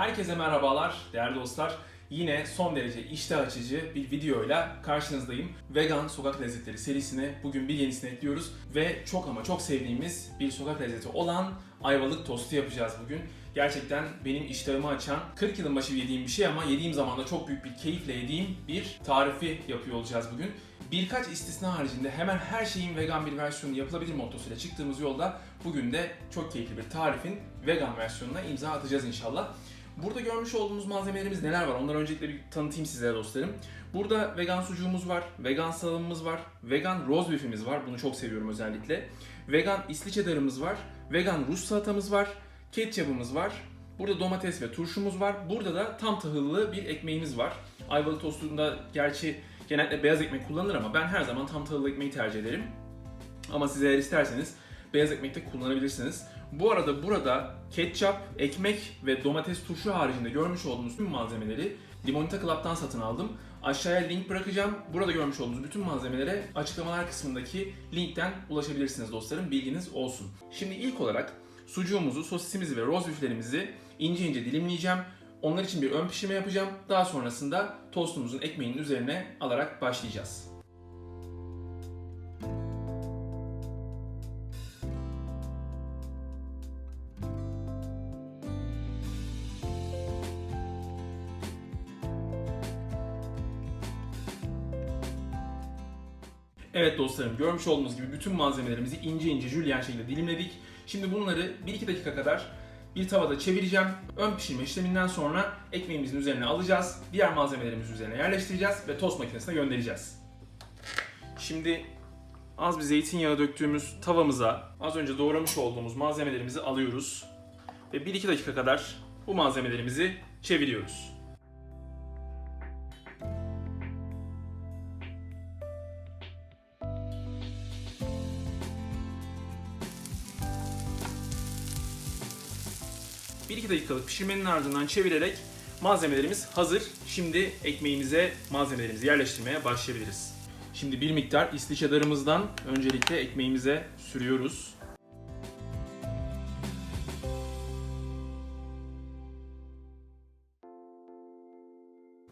Herkese merhabalar değerli dostlar. Yine son derece iştah açıcı bir videoyla karşınızdayım. Vegan sokak lezzetleri serisine bugün bir yenisini ekliyoruz ve çok ama çok sevdiğimiz bir sokak lezzeti olan ayvalık tostu yapacağız bugün. Gerçekten benim iştahımı açan 40 yılın başı yediğim bir şey ama yediğim zaman da çok büyük bir keyifle yediğim bir tarifi yapıyor olacağız bugün. Birkaç istisna haricinde hemen her şeyin vegan bir versiyonu yapılabilir mottosuyla çıktığımız yolda bugün de çok keyifli bir tarifin vegan versiyonuna imza atacağız inşallah. Burada görmüş olduğumuz malzemelerimiz neler var? Onları öncelikle bir tanıtayım sizlere dostlarım. Burada vegan sucuğumuz var, vegan salamımız var, vegan roast beef'imiz var. Bunu çok seviyorum özellikle. Vegan isli cheddar'ımız var, vegan Rus salatamız var, ketçapımız var. Burada domates ve turşumuz var. Burada da tam tahıllı bir ekmeğimiz var. Ayvalık tostunda gerçi genellikle beyaz ekmek kullanılır ama ben her zaman tam tahıllı ekmeği tercih ederim. Ama siz eğer isterseniz beyaz ekmek de kullanabilirsiniz. Bu arada burada ketçap, ekmek ve domates turşu haricinde görmüş olduğunuz tüm malzemeleri Limonita Club'dan satın aldım. Aşağıya link bırakacağım. Burada görmüş olduğunuz bütün malzemelere açıklamalar kısmındaki linkten ulaşabilirsiniz dostlarım. Bilginiz olsun. Şimdi ilk olarak sucuğumuzu, sosisimizi ve beeflerimizi ince ince dilimleyeceğim. Onlar için bir ön pişirme yapacağım. Daha sonrasında tostumuzun ekmeğinin üzerine alarak başlayacağız. Evet dostlarım görmüş olduğunuz gibi bütün malzemelerimizi ince ince jülyen şekilde dilimledik. Şimdi bunları 1-2 dakika kadar bir tavada çevireceğim. Ön pişirme işleminden sonra ekmeğimizin üzerine alacağız. Diğer malzemelerimizi üzerine yerleştireceğiz ve tost makinesine göndereceğiz. Şimdi az bir zeytinyağı döktüğümüz tavamıza az önce doğramış olduğumuz malzemelerimizi alıyoruz. Ve 1-2 dakika kadar bu malzemelerimizi çeviriyoruz. Bir iki dakikalık pişirmenin ardından çevirerek malzemelerimiz hazır. Şimdi ekmeğimize malzemelerimizi yerleştirmeye başlayabiliriz. Şimdi bir miktar isli cheddar'ımızdan öncelikle ekmeğimize sürüyoruz.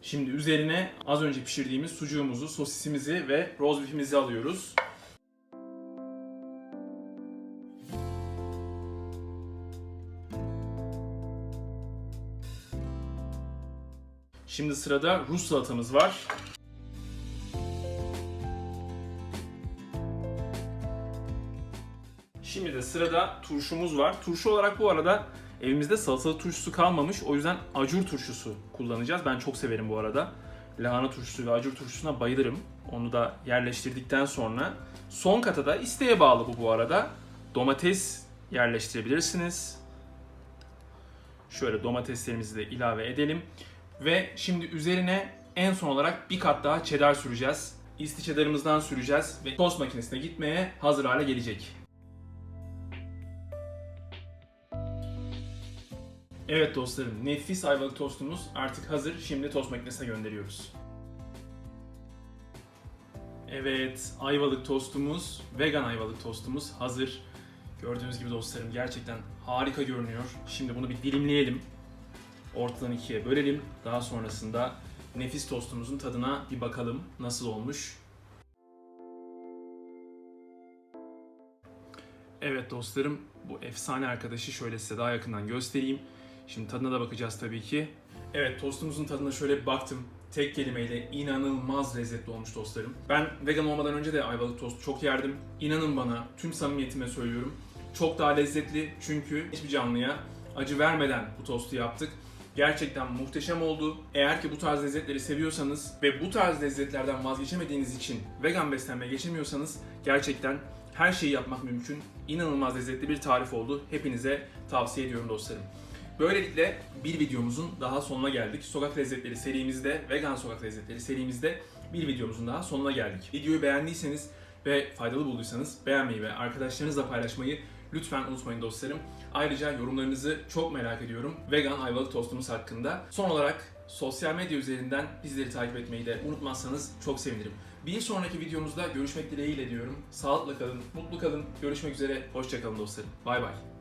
Şimdi üzerine az önce pişirdiğimiz sucuğumuzu, sosisimizi ve roast alıyoruz. Şimdi sırada Rus salatamız var. Şimdi de sırada turşumuz var. Turşu olarak bu arada evimizde salatalık turşusu kalmamış. O yüzden acur turşusu kullanacağız. Ben çok severim bu arada. Lahana turşusu ve acur turşusuna bayılırım. Onu da yerleştirdikten sonra son kata da isteğe bağlı bu bu arada. Domates yerleştirebilirsiniz. Şöyle domateslerimizi de ilave edelim. Ve şimdi üzerine en son olarak bir kat daha cheddar süreceğiz. İsti cheddar'ımızdan süreceğiz ve tost makinesine gitmeye hazır hale gelecek. Evet dostlarım, nefis ayvalık tostumuz artık hazır. Şimdi tost makinesine gönderiyoruz. Evet, ayvalık tostumuz, vegan ayvalık tostumuz hazır. Gördüğünüz gibi dostlarım gerçekten harika görünüyor. Şimdi bunu bir dilimleyelim ortadan ikiye bölelim. Daha sonrasında nefis tostumuzun tadına bir bakalım nasıl olmuş. Evet dostlarım bu efsane arkadaşı şöyle size daha yakından göstereyim. Şimdi tadına da bakacağız tabii ki. Evet tostumuzun tadına şöyle bir baktım. Tek kelimeyle inanılmaz lezzetli olmuş dostlarım. Ben vegan olmadan önce de ayvalık tost çok yerdim. İnanın bana tüm samimiyetime söylüyorum. Çok daha lezzetli çünkü hiçbir canlıya acı vermeden bu tostu yaptık. Gerçekten muhteşem oldu. Eğer ki bu tarz lezzetleri seviyorsanız ve bu tarz lezzetlerden vazgeçemediğiniz için vegan beslenmeye geçemiyorsanız gerçekten her şeyi yapmak mümkün. İnanılmaz lezzetli bir tarif oldu. Hepinize tavsiye ediyorum dostlarım. Böylelikle bir videomuzun daha sonuna geldik. Sokak lezzetleri serimizde, vegan sokak lezzetleri serimizde bir videomuzun daha sonuna geldik. Videoyu beğendiyseniz ve faydalı bulduysanız beğenmeyi ve arkadaşlarınızla paylaşmayı lütfen unutmayın dostlarım. Ayrıca yorumlarınızı çok merak ediyorum vegan ayvalık tostumuz hakkında. Son olarak sosyal medya üzerinden bizleri takip etmeyi de unutmazsanız çok sevinirim. Bir sonraki videomuzda görüşmek dileğiyle diyorum. Sağlıkla kalın, mutlu kalın. Görüşmek üzere, hoşçakalın dostlarım. Bay bay.